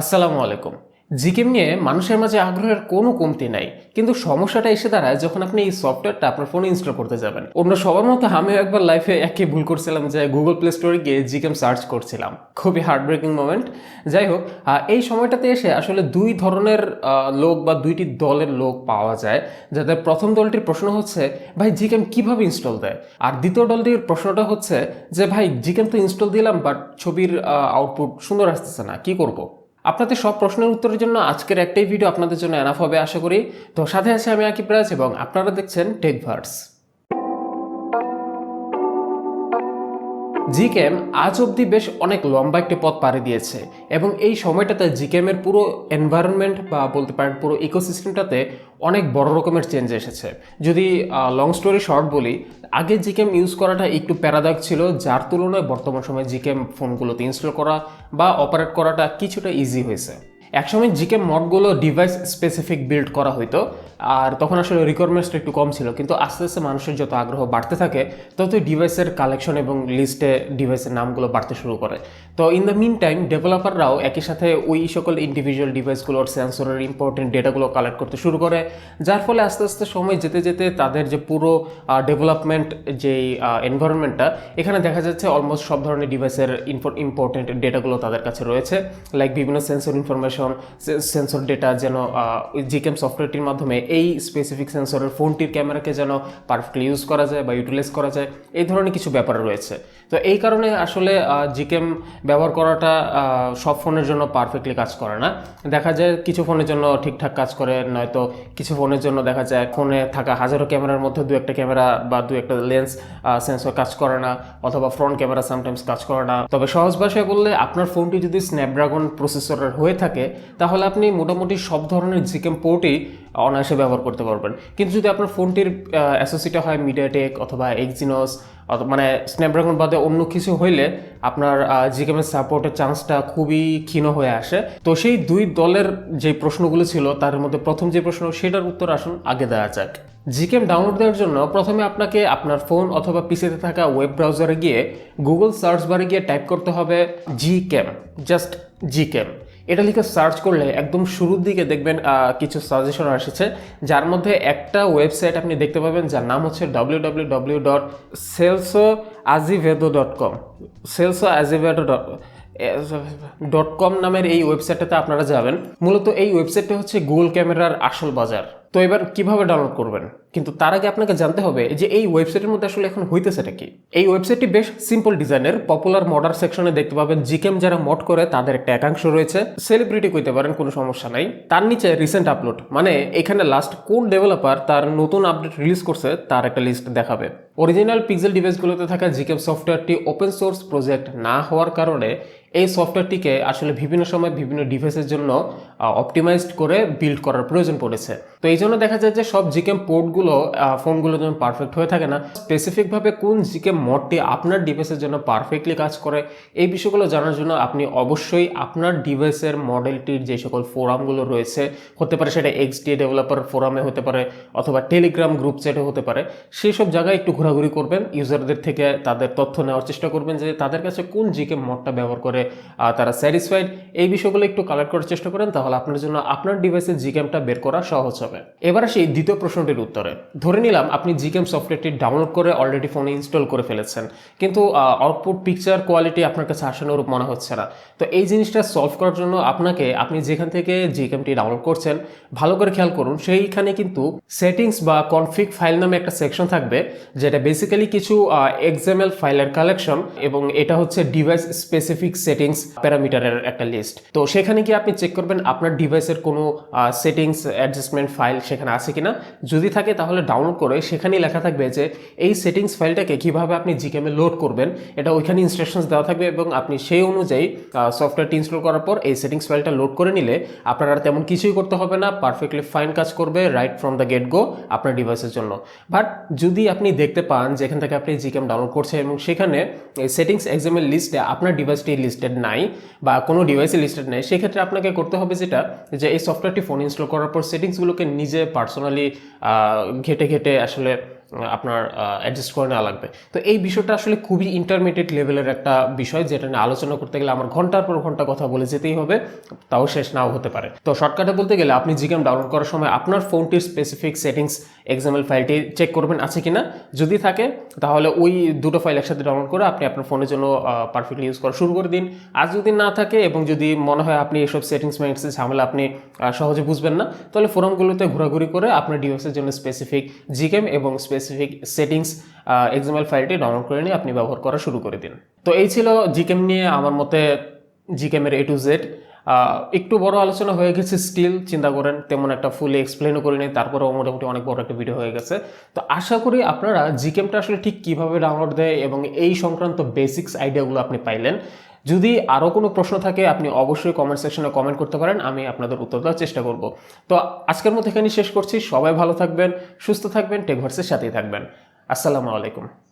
আসসালামু আলাইকুম। জিকেম নিয়ে মানুষের মাঝে আগ্রহের কোনো কমতি নাই, কিন্তু সমস্যাটা এসে দাঁড়ায় যখন আপনি এই সফটওয়্যারটা আপনার ফোনে ইনস্টল করতে যাবেন। অন্য সবার মতো আমিও একবার লাইফে একই ভুল করছিলাম যে গুগল প্লে স্টোরে গিয়ে জিকেম সার্চ করছিলাম। খুবই হার্ড ব্রেকিং মোমেন্ট যাই হোক এই সময়টাতে এসে আসলে দুই ধরনের লোক বা দুইটি দলের লোক পাওয়া যায়। যাদের প্রথম দলটির প্রশ্ন হচ্ছে, ভাই, জিকেম কীভাবে ইনস্টল দেয়? আর দ্বিতীয় দলটির প্রশ্নটা হচ্ছে যে, ভাই, জিকেম তো ইনস্টল দিলাম বাট ছবির আউটপুট সুন্দর আসতেছে না, কি করব? আপনাদের সব প্রশ্নের উত্তরের জন্য আজকের একটাই ভিডিও আপনাদের জন্য এনাফ হবে, আশা করি। তো সাথে আছে আমি আকিব রাজ এবং আপনারা দেখছেন টেক জিকেম আজ অবধি বেশ অনেক লম্বা একটি পথ পাড়ি দিয়েছে এবং এই সময়টাতে জিকেমের পুরো এনভায়রনমেন্ট বা বলতে পারেন পুরো ইকোসিস্টেমটাতে অনেক বড় রকমের চেঞ্জ এসেছে। যদি লং স্টোরি শর্ট বলি, আগে জিকেম ইউজ করাটা একটু প্যারাদায়ক ছিল, যার তুলনায় বর্তমান সময়ে জিকেম ফোনগুলোতে ইনস্টল করা বা অপারেট করাটা কিছুটা ইজি হয়েছে। একসময় জিকে মডগুলো ডিভাইস স্পেসিফিক বিল্ড করা হইতো আর তখন আসলে রিকোয়ারমেন্টসটা একটু কম ছিল। কিন্তু আস্তে আস্তে মানুষের যত আগ্রহ বাড়তে থাকে ততই ডিভাইসের কালেকশন এবং লিস্টে ডিভাইসের নামগুলো বাড়তে শুরু করে। তো ইন দ্য মিন টাইম ডেভেলপাররাও একই সাথে ওই সকল ইন্ডিভিজুয়াল ডিভাইসগুলোর সেন্সরের ইম্পর্টেন্ট ডেটাগুলো কালেক্ট করতে শুরু করে। যার ফলে আস্তে আস্তে সময় যেতে যেতে তাদের যে পুরো ডেভেলপমেন্ট যেই এনভায়রনমেন্টটা এখানে দেখা যাচ্ছে অলমোস্ট সব ধরনের ডিভাইসের ইম্পর্টেন্ট ডেটাগুলো তাদের কাছে রয়েছে। লাইক বিভিন্ন সেন্সর ইনফরমেশন সেন্সর ডেটা যেন জিকেম সফটওয়্যারটির মাধ্যমে এই স্পেসিফিক সেন্সরের ফোনটির ক্যামেরাকে যেন পারফেক্টলি ইউজ করা যায় বা ইউটিলাইজ করা যায়, এই ধরনের কিছু ব্যাপার রয়েছে। তো এই কারণে আসলে জিকেম ব্যবহার করাটা সব ফোনের জন্য পারফেক্টলি কাজ করে না। দেখা যায় কিছু ফোনের জন্য ঠিকঠাক কাজ করে, নয়তো কিছু ফোনের জন্য দেখা যায় ফোনে থাকা হাজারো ক্যামেরার মধ্যে দু একটা ক্যামেরা বা দু একটা লেন্স সেন্সর কাজ করে না, অথবা ফ্রন্ট ক্যামেরা সামটাইমস কাজ করে না। তবে সহজ ভাষায় বললে, আপনার ফোনটি যদি স্ন্যাপড্রাগন প্রসেসরের হয়ে থাকে, তাহলে আপনি মোটামুটি সব ধরনের জিকেম পোর্টই অনায়াসে ব্যবহার করতে পারবেন। কিন্তু যদি আপনার ফোনটির অ্যাসোসিটা হয় মিডিয়াটেক অথবা এক্সিনস মানে স্ন্যাপড্রাগন বাদে অন্য কিছু হইলে আপনার জিকেমের সাপোর্টের চান্সটা খুবই ক্ষীণ হয়ে আসে। তো সেই দুই দলের যে প্রশ্নগুলো ছিল, তার মধ্যে প্রথম যে প্রশ্ন, সেটার উত্তর আসুন, আগে দেওয়া যাক। জিকেম ডাউনলোড দেওয়ার জন্য প্রথমে আপনাকে আপনার ফোন অথবা পিসিতে থাকা ওয়েব ব্রাউজারে গিয়ে গুগল সার্চ বারে গিয়ে টাইপ করতে হবে জি ক্যাম জাস্ট জি ক্যাম এটা লিখে সার্চ করলে একদম শুরুর দিকে দেখবেন কিছু সাজেশন এসেছে যার মধ্যে একটা ওয়েবসাইট আপনি দেখতে পাবেন, যার নাম হচ্ছে W W W dot Celso Azevedo dot com Celso Azevedo dot dot com নামের এই ওয়েবসাইটটাতে আপনারা যাবেন। মূলত এই ওয়েবসাইটটা হচ্ছে গুগল ক্যামেরার আসল বাজার। তো এবার কীভাবে ডাউনলোড করবেন? কিন্তু তার আগে আপনাকে জানতে হবে যে এই ওয়েবসাইটের মধ্যে আসলে এখন হইতেছেটা কি? এই ওয়েবসাইটটি বেশ সিম্পল ডিজাইনের পপুলার মডার সেকশনে দেখতে পাবেন। জিকেম যারা মড করে, তাদের একটা একাংশ রয়েছে। সেলিব্রিটি কইতে পারেন, কোনো সমস্যা নাই। তার নিচে রিসেন্ট আপলোড মানে এখানে লাস্ট কোন ডেভেলপার তার নতুন আপডেট রিলিজ করছে, তার একটা লিস্ট দেখাবে। অরিজিনাল পিক্সেল ডিভাইসগুলোতে থাকা জিকেম সফটওয়্যারটি ওপেন সোর্স প্রজেক্ট না হওয়ার কারণে এই সফটওয়্যারটিকে আসলে বিভিন্ন সময় বিভিন্ন ডিভাইসের জন্য অপটিমাইজড করে বিল্ড করার প্রয়োজন পড়েছে। তো এই জন্য দেখা যায় যে সব জিকেম পোর্টগুলো ফোনগুলো যেমন পারফেক্ট হয়ে থাকে না। স্পেসিফিকভাবে কোন জিকেম মডটি আপনার ডিভাইসের জন্য পারফেক্টলি কাজ করে, এই বিষয়গুলো জানার জন্য আপনি অবশ্যই আপনার ডিভাইসের মডেলটির যে সকল ফোরামগুলো রয়েছে, হতে পারে সেটা এক্সডি ডেভেলপার ফোরামে হতে পারে, অথবা টেলিগ্রাম গ্রুপ চ্যাটে হতে পারে, সেই সব জায়গায় একটু ঘোরাঘুরি করবেন। ইউজারদের থেকে তাদের তথ্য নেওয়ার চেষ্টা করবেন যে তাদের কাছে কোন জিকে মডটা ব্যবহার করে তারা স্যাটিসফাইড এই বিষয়গুলো একটু কালেক্ট করার চেষ্টা করেন, তাহলে আপনার জন্য আপনার ডিভাইসে জিকেমটা বের করা সহজ হবে। এবার আসি দ্বিতীয় প্রশ্নটির উত্তরে। ধরে নিলাম আপনি জিকেম সফটওয়্যারটি ডাউনলোড করে অলরেডি ফোনে ইনস্টল করে ফেলেছেন, কিন্তু আউটপুট পিকচার কোয়ালিটি আপনার কাছে আশানুরূপ মনে হচ্ছে না। তো এই জিনিসটা সলভ করার জন্য আপনাকে, আপনি যেখান থেকে জিকেমটি ডাউনলোড করছেন, ভালো করে খেয়াল করুন, সেইখানে কিন্তু সেটিংস বা কনফিগ ফাইল নামে একটা সেকশন থাকবে, যেটা বেসিক্যালি কিছু এক্সএমএল ফাইলের কালেকশন এবং এটা হচ্ছে ডিভাইস স্পেসিফিক সেটিংস প্যারামিটারের একটা লিস্ট তো সেখানে গিয়ে আপনি চেক করবেন আপনার ডিভাইসের কোনো সেটিংস অ্যাডজাস্টমেন্ট ফাইল সেখানে আছে কিনা। যদি থাকে তাহলে ডাউনলোড করে সেখানেই লেখা থাকবে যে এই সেটিংস ফাইলটাকে কীভাবে আপনি জিকেমে লোড করবেন, এটা ওইখানে ইনস্ট্রাকশনস দেওয়া থাকবে এবং আপনি সেই অনুযায়ী সফটওয়্যারটি ইনস্টল করার পর এই সেটিংস ফাইলটা লোড করে নিলে আপনার আর তেমন কিছুই করতে হবে না পারফেক্টলি ফাইন কাজ করবে right from the get go আপনার ডিভাইসের জন্য। বাট যদি আপনি দেখতে পান যেখান থেকে আপনি জিকেম ডাউনলোড করছেন এবং সেখানে সেটিংস এক্সামের লিস্টে আপনার ডিভাইসটি লিস্টেড নাই বা কোনো ডিভাইসে লিস্টেড নাই, সেক্ষেত্রে আপনাকে করতে হবে যেটা, যে এই সফটওয়্যারটি ফোন ইনস্টল করার পর সেটিংসগুলোকে নিজে পার্সোনালি ঘেটে ঘেটে আসলে আপনার অ্যাডজাস্ট করে নেওয়া লাগবে। তো এই বিষয়টা আসলে খুবই ইন্টারমিডিয়েট লেভেলের একটা বিষয়, যেটা নিয়ে আলোচনা করতে গেলে আমার ঘণ্টার পর ঘণ্টা কথা বলে যেতেই হবে, তাও শেষ নাও হতে পারে। তো শর্টকাটে বলতে গেলে আপনি জিগেম ডাউনলোড করার সময় আপনার ফোনটির স্পেসিফিক সেটিংস এক্সাম্পল ফাইলটি চেক করবেন, আছে কিনা? যদি থাকে, তাহলে ওই দুটো ফাইল একসাথে ডাউনলোড করে আপনি আপনার ফোনের জন্য পারফেক্টলি ইউজ করা শুরু করে দিন। আর যদি না থাকে এবং যদি মনে হয় আপনি এসব সেটিংস মেটিংসের ঝামেলা আপনি সহজে বুঝবেন না, তাহলে ফোরামগুলোতে ঘোরাঘুরি করে আপনার ডিভাইসের জন্য স্পেসিফিক জিকেম এবং স্পেসিফিক সেটিংস এক্সামেল ফাইলটি ডাউনলোড করে নিয়ে আপনি ব্যবহার করা শুরু করে দিন। তো এই ছিল জিকেম নিয়ে আমার মতে জিকেমের এ টু জেড একটু বড় আলোচনা হয়ে গেছে স্টিল চিন্তা করেন, তেমন একটা ফুলি এক্সপ্লেনও করিনি, তারপরেও মোটামুটি অনেক বড় একটা ভিডিও হয়ে গেছে। তো আশা করি আপনারা জিকেমটা আসলে ঠিক কীভাবে ডাউনলোড দেয় এবং এই সংক্রান্ত বেসিক্স আইডিয়াগুলো আপনি পাইলেন। যদি আরও কোনো প্রশ্ন থাকে, আপনি অবশ্যই কমেন্ট সেকশনে কমেন্ট করতে পারেন, আমি আপনাদের উত্তর দেওয়ার চেষ্টা করব। তো আজকের মতো এখানেই শেষ করছি, সবাই ভালো থাকবেন, সুস্থ থাকবেন টেকভার্সের সাথেই থাকবেন। আসসালামু আলাইকুম।